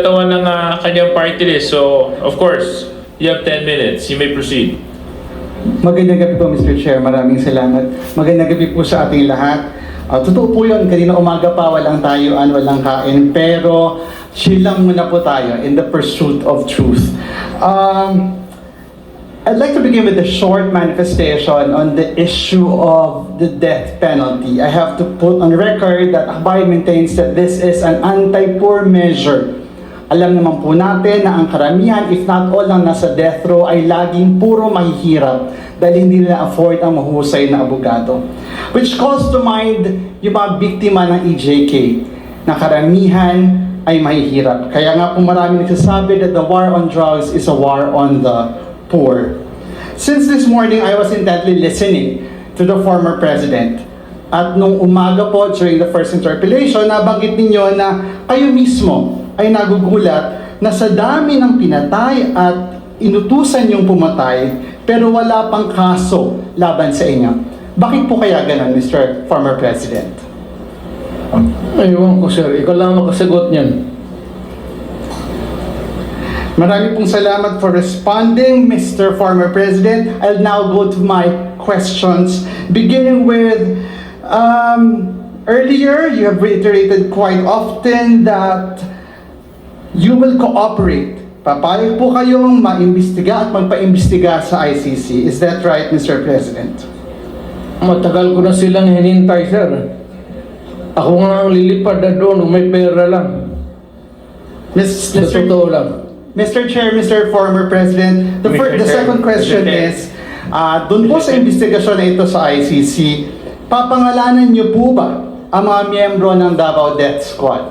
Tawa ng ah, kanyang party list. So, of course, you have 10 minutes. You may proceed. Magandang gabi po, Mr. Chair. Maraming salamat. Magandang gabi po sa ating lahat. Ah, totoo po yun, kanina umaga pa walang tayuan, walang kain. Pero chill lang muna po tayo in the pursuit of truth. Um, I'd like to begin with a short manifestation on the issue of the death penalty. I have to put on record that Akbay maintains that this is an anti-poor measure. Alam naman po natin na ang karamihan, if not all ng nasa death row ay laging puro mahihirap dahil hindi nila afford ang mahusay na abogado. Which calls to mind yung mga biktima ng EJK na karamihan ay mahihirap. Kaya nga po marami nagsasabi that the war on drugs is a war on the poor. Since this morning, I was intently listening to the former president. At nung umaga po, during the first interpellation, nabanggit ninyo na kayo mismo ay nagugulat na sa dami ng pinatay at inutusan yung pumatay, pero wala pang kaso laban sa inyo. Bakit po kaya ganun, Mr. Former President? Ewan ko sir, ikaw lang makasagot niyan. Marami pong salamat for responding, Mr. Former President. I'll now go to my questions, beginning with, um, earlier, you have reiterated quite often that you will cooperate. Papayag po kayong maimbestiga at magpaimbestiga sa ICC. Is that right, Mr. President? Matagal ko na silang hinintay sir. Ako nga ang lilipad na doon, may pera lang. Mis- Sa Mr. totoo lang. Mr. Chair, Mr. Former President, the, fir- Mr. the Chair, second question Mr. Chair. is, uh, dun po Mr. sa investigasyon na ito sa ICC, papangalanan niyo po ba ang mga miyembro ng Davao Death Squad?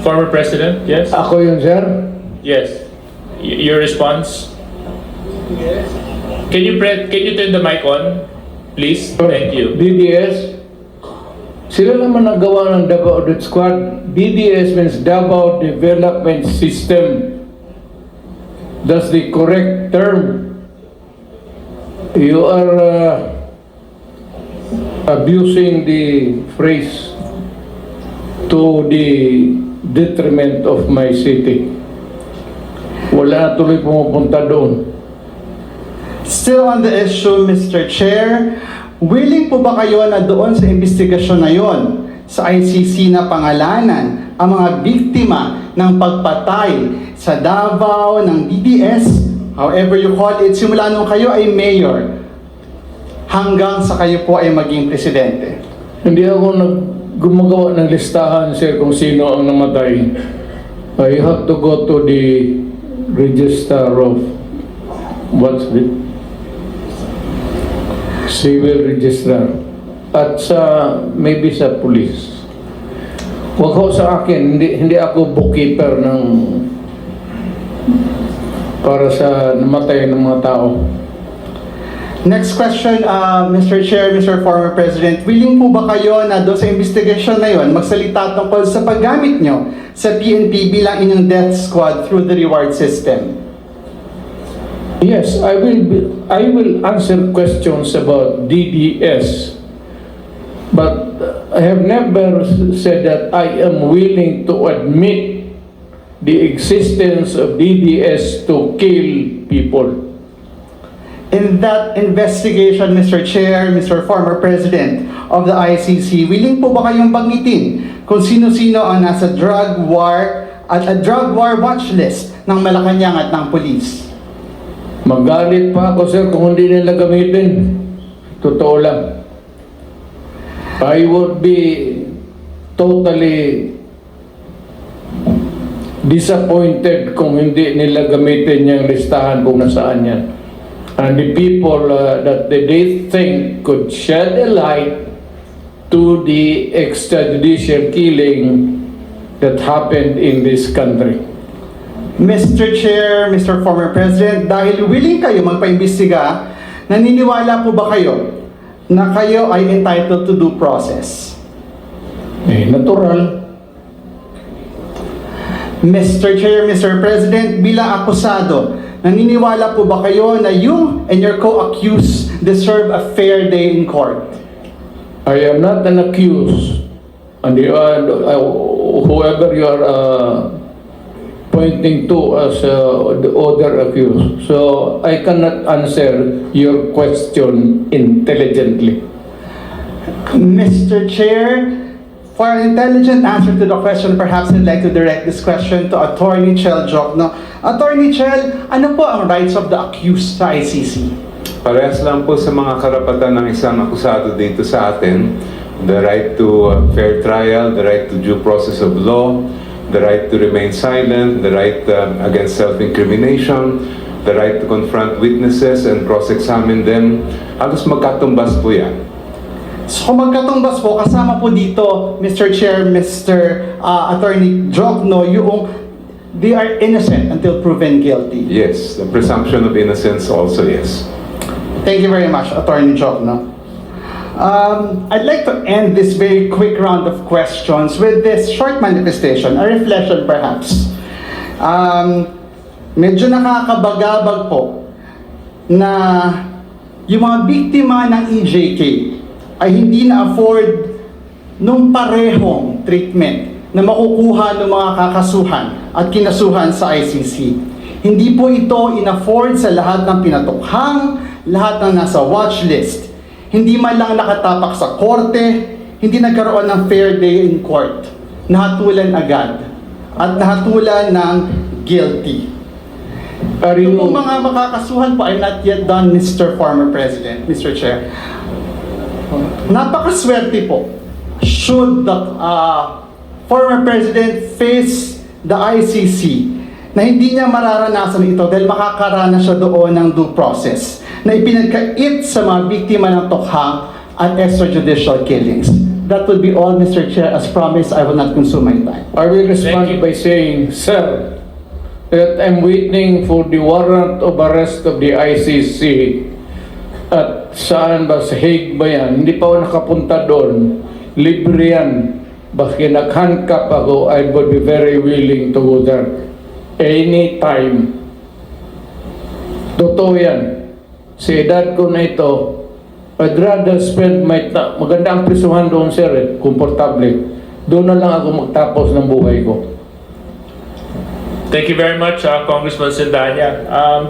Former President, yes? Ako yun sir. Yes. Y- your response? Can you pre- can you turn the mic on, please? Thank you. DDS. Sila naman nagawa ng Davao Death Squad. DDS means Davao Development System. That's the correct term. You are uh, abusing the phrase to the detriment of my city. Wala na tuloy pumupunta doon. Still on the issue, Mr. Chair, willing po ba kayo na doon sa investigasyon na yon sa ICC na pangalanan ang mga biktima ng pagpatay sa Davao ng DDS, however you call it, simula nung kayo ay mayor hanggang sa kayo po ay maging presidente? Hindi ako nag gumagawa ng listahan sir kung sino ang namatay. I have to go to the register of what's it? Civil registrar. At sa maybe sa police. Huwag ho sa akin, hindi, hindi ako bookkeeper ng para sa namatay ng mga tao. Next question, uh, Mr. Chair, Mr. Former President, willing po ba kayo na doon sa investigation na yon magsalita tungkol sa paggamit nyo sa PNP bilang inyong death squad through the reward system? Yes, I will be, I will answer questions about DDS. But uh, I have never said that I am willing to admit the existence of DDS to kill people. In that investigation, Mr. Chair, Mr. Former President of the ICC, willing po ba kayong banggitin kung sino-sino ang nasa drug war at a drug war watch list ng Malacanang at ng police? Magalit pa ako sir kung hindi nila gamitin. Totoo lang. I would be totally disappointed kung hindi nila gamitin yung listahan kung nasaan yan. And the people uh, that they, they think could shed a light to the extrajudicial killing that happened in this country. Mr. Chair, Mr. Former President, dahil willing kayo magpaimbestiga, naniniwala po ba kayo na kayo ay entitled to due process? Eh, natural. Mr. Chair, Mr. President, bilang akusado, naniniwala po ba kayo na you and your co-accused deserve a fair day in court? I am not an accused. And you are, uh, whoever you are uh, pointing to as uh, the other accused. So I cannot answer your question intelligently. Mr. Chair, for an intelligent answer to the question, perhaps I'd like to direct this question to Attorney Chel Jokno. Attorney Chel, ano po ang rights of the accused sa ICC? Parehas lang po sa mga karapatan ng isang akusado dito sa atin. The right to uh, fair trial, the right to due process of law, the right to remain silent, the right um, against self-incrimination, the right to confront witnesses and cross-examine them. Halos magkatumbas po yan. So magkatumbas po, kasama po dito, Mr. Chair, Mr. uh, Attorney Jokno, yung they are innocent until proven guilty. Yes, the presumption of innocence also, yes. Thank you very much, Attorney Jokno. Um, I'd like to end this very quick round of questions with this short manifestation, a reflection perhaps. Um, medyo nakakabagabag po na yung mga biktima ng EJK ay hindi na-afford nung parehong treatment na makukuha ng mga kakasuhan at kinasuhan sa ICC. Hindi po ito in-afford sa lahat ng pinatukhang, lahat ng nasa watch list. Hindi man lang nakatapak sa korte, hindi nagkaroon ng fair day in court. Nahatulan agad at nahatulan ng guilty. You, Yung mga makakasuhan po, I'm not yet done, Mr. Former President, Mr. Chair. Napakaswerte po. Should the uh, former President face the ICC na hindi niya mararanasan ito dahil makakaranas siya doon ng due process na ipinagkait sa mga biktima ng tokhang at extrajudicial killings. That would be all, Mr. Chair. As promised, I will not consume my time. I will respond you. by saying, Sir, that I'm waiting for the warrant of arrest of the ICC at saan ba, sa Hague ba yan? Hindi pa ako nakapunta doon. Libre yan. Baki nag-handcuff ako, I would be very willing to go there. Anytime. Totoo yan. Sa edad ko na ito, I'd rather spend my ta- maganda ang prisuhan doon sir eh, komportable. Doon na lang ako magtapos ng buhay ko. Thank you very much, uh, Congressman Saldana. Um,